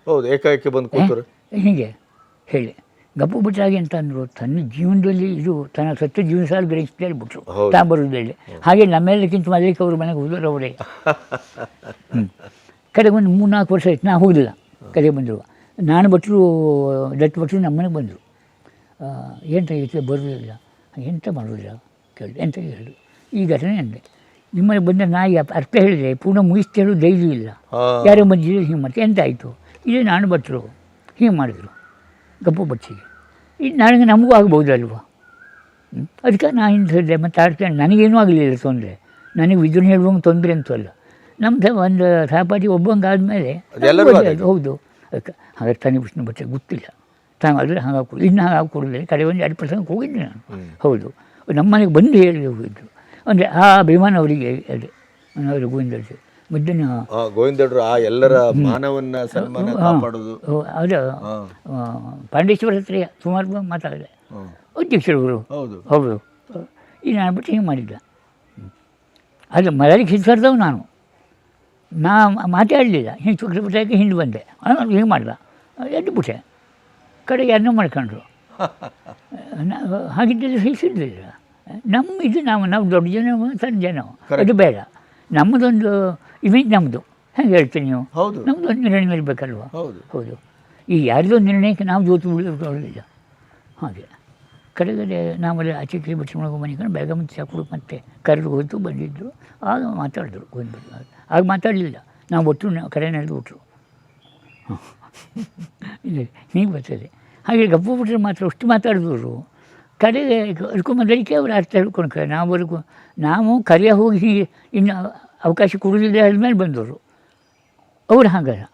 ಹೌದು ಏಕಾಏಕಿ ಬಂದು ಕೂತರು. ಹೀಗೆ ಹೇಳಿ. ಗಪ್ಪು ಬಿಟ್ಟಾಗಿ ಅಂತ ಅಂದರು. ತನ್ನ ಜೀವನದಲ್ಲಿ ಇದು ತನ್ನ ಸತ್ಯ ಜೀವನ ಸಾಲ ಗ್ರಹಿಸ್ತಾ. ತಾ ಬರೋದಲ್ಲಿ ಹಾಗೆ ನಮ್ಮೆಲ್ಲಕ್ಕಿಂತ ಮದುವೆ ಅವ್ರ ಮನೆಗೆ ಹೋದ್ರು ಅವರೇ. ಹ್ಞೂ ಕಡೆಗೆ ಒಂದು ಮೂರು ನಾಲ್ಕು ವರ್ಷ ಆಯ್ತು. ನಾ ಹೋಗಲಿಲ್ಲ ಕಡೆ ಬಂದರು. ನಾನು ಭಟ್ರು ದತ್ತು ಭಟ್ರು ನಮ್ಮನೆಗೆ ಬಂದರು. ಎಂತ ಐತೆ ಬರೋದಿಲ್ಲ ಎಂತ ಮಾಡೋದಿಲ್ಲ? ಕೇಳಿ ಎಂತ ಹೇಳಿ ಈ ಘಟನೆ ಅಂದೆ. ನಿಮ್ಮನೆ ಬಂದ ನಾಯಿ ಅರ್ಥ ಹೇಳಿದೆ ಪೂರ್ಣ ಮುಗಿಸ್ತೇಳು ಧೈರ್ಯ ಇಲ್ಲ. ಯಾರೇ ಬಂದಿದ್ರು ಹಿಂಗೆ ಮತ್ತೆ ಎಂತ ಆಯಿತು? ಇದು ನಾನು ಭಟ್ರು. ಹೀಗೆ ಮಾಡಿದ್ರು. ಗಪ್ಪು ಬಚ್ಚಿಗೆ ಇದು ನನಗೆ ನಮಗೂ ಆಗ್ಬೋದಲ್ವಾ? ಅದಕ್ಕೆ ನಾನು ಹಿಂದೆ ಹೇಳಿದೆ ಮತ್ತು ಆಡ್ತೇನೆ. ನನಗೇನೂ ಆಗಲಿಲ್ಲ ತೊಂದರೆ. ನನಗೆ ವಿದ್ಯುನ್ ಹೇಳುವಂಗೆ ತೊಂದರೆ ಅಂತೂ ಅಲ್ಲ. ನಮ್ದು ಒಂದು ಸಹಪಾಠಿ ಒಬ್ಬಂಗೆ ಆದಮೇಲೆ ಅದೆಲ್ಲರಿಗೂ ಹೌದು. ಅದಕ್ಕೆ ಹಾಗೆ ತಾನೇ ವಿಷ್ಣು ಬಟ್ಟೆ ಗೊತ್ತಿಲ್ಲ. ತಾನು ಆದರೆ ಹಾಗೆ ಹಾಕೊಡು ಇನ್ನು ಹಾಗೆ ಹಾಕೊಡಿದ್ರೆ ಕಡೆ ಒಂದು ಎರಡು ಪರ್ಸೆಂಟ್ ಹೋಗಿದ್ದೆ ನಾನು. ಹೌದು. ನಮ್ಮ ಮನೆಗೆ ಬಂದು ಹೇಳಿ ಹೋಗಿದ್ದು. ಅಂದರೆ ಆ ಅಭಿಮಾನ ಅವರಿಗೆ ಅದೇ. ಅವರು ಗೋವಿಂದ ಮುದ್ದನ ಆ, ಗೋವಿಂದಡ್ರು ಆ ಎಲ್ಲರ ಮಾನವನ್ನ ಸನ್ಮಾನ ಕಾಪಾಡೋದು ಅದು ಪಾಂಡೇಶ್ವರ ಹತ್ರ ಸುಮಾರು ಮಾತಾಡಿದೆ. ಅಧ್ಯಕ್ಷರು ಗುರು ಹೌದು. ಹೌದು. ಈ ನಾನು ಬಿಟ್ಟು ಹಿಂಗೆ ಮಾಡಿದ್ದೆ. ಅದು ಮಲರಿಗೆ ಹಿಡ್ಸರ್ದವು ನಾನು. ನಾ ಮಾತಾಡಲಿಲ್ಲ ಹಿಂಗೆ ಬಿಟ್ಟಾಗ ಹಿಂದೆ ಬಂದೆ. ಹಿಂಗೆ ಮಾಡ್ದ? ಎದ್ದು ಬಿಟ್ಟೆ. ಕಡೆಗೆ ಅನ್ನೋ ಮಾಡ್ಕೊಂಡ್ರು. ಹಾಗಿದ್ದಲ್ಲಿ ಹಿಡಿಸಿರ್ಲಿಲ್ಲ ನಮ್ಮ ಇದು ನಾವು ನಾವು ದೊಡ್ಡ ಜನ ಸಣ್ಣ ಜನ. ಅದು ಬೇಡ. ನಮ್ಮದೊಂದು ಇಮೇಜ್ ನಮ್ಮದು ಹೆಂಗೆ ಹೇಳ್ತೀನಿ ನೀವು? ಹೌದು. ನಮ್ಮದು ಒಂದು ನಿರ್ಣಯ ಇರಬೇಕಲ್ವ? ಹೌದು. ಹೌದು. ಈ ಯಾರದೊಂದು ನಿರ್ಣಯಕ್ಕೆ ನಾವು ಜೋತು ಉಳಿಯೋಲ್ಲ ಹಾಗೆ. ಕಡೆಗಡೆ ನಾವೆಲ್ಲ ಆಚೆ ಕಡೆ ಮನೆಗೆ ಮನೆಕೊಂಡು ಬೆಳಗ್ಗೆ ಮುಂಚೆ ಹಾಕೊಡು ಮತ್ತೆ ಕರೆದು ಹೋಯಿತು ಬಂದಿದ್ದರು ಆಗ ಮಾತಾಡಿದ್ರು ಗೋವಿಂದ ಆಗ ಮಾತಾಡಲಿಲ್ಲ. ನಾವು ಒಟ್ಟು ನಾವು ಕರೆ ನಡೆದು ಬಿಟ್ರು. ಇಲ್ಲ, ಹೀಗೆ ಬರ್ತದೆ. ಹಾಗೆ ಗಪ್ಪು ಬಿಟ್ಟರೆ ಮಾತ್ರ ಅಷ್ಟು ಮಾತಾಡಿದ್ರು ಕಡೆಗೆ ಕರ್ಕೊಂಬಂದಲಿಕ್ಕೆ ಅವ್ರು ಅರ್ಥ ಹೇಳ್ಕೊಂಡು ನಾವರೆಗೂ, ನಾವು ಕರೆಯ ಹೋಗಿ ಇನ್ನು ಅವಕಾಶ ಕೊಡೋದಿಲ್ಲ ಆದ್ಮೇಲೆ ಬಂದವರು. ಅವ್ರು ಹಾಗಲ್ಲ.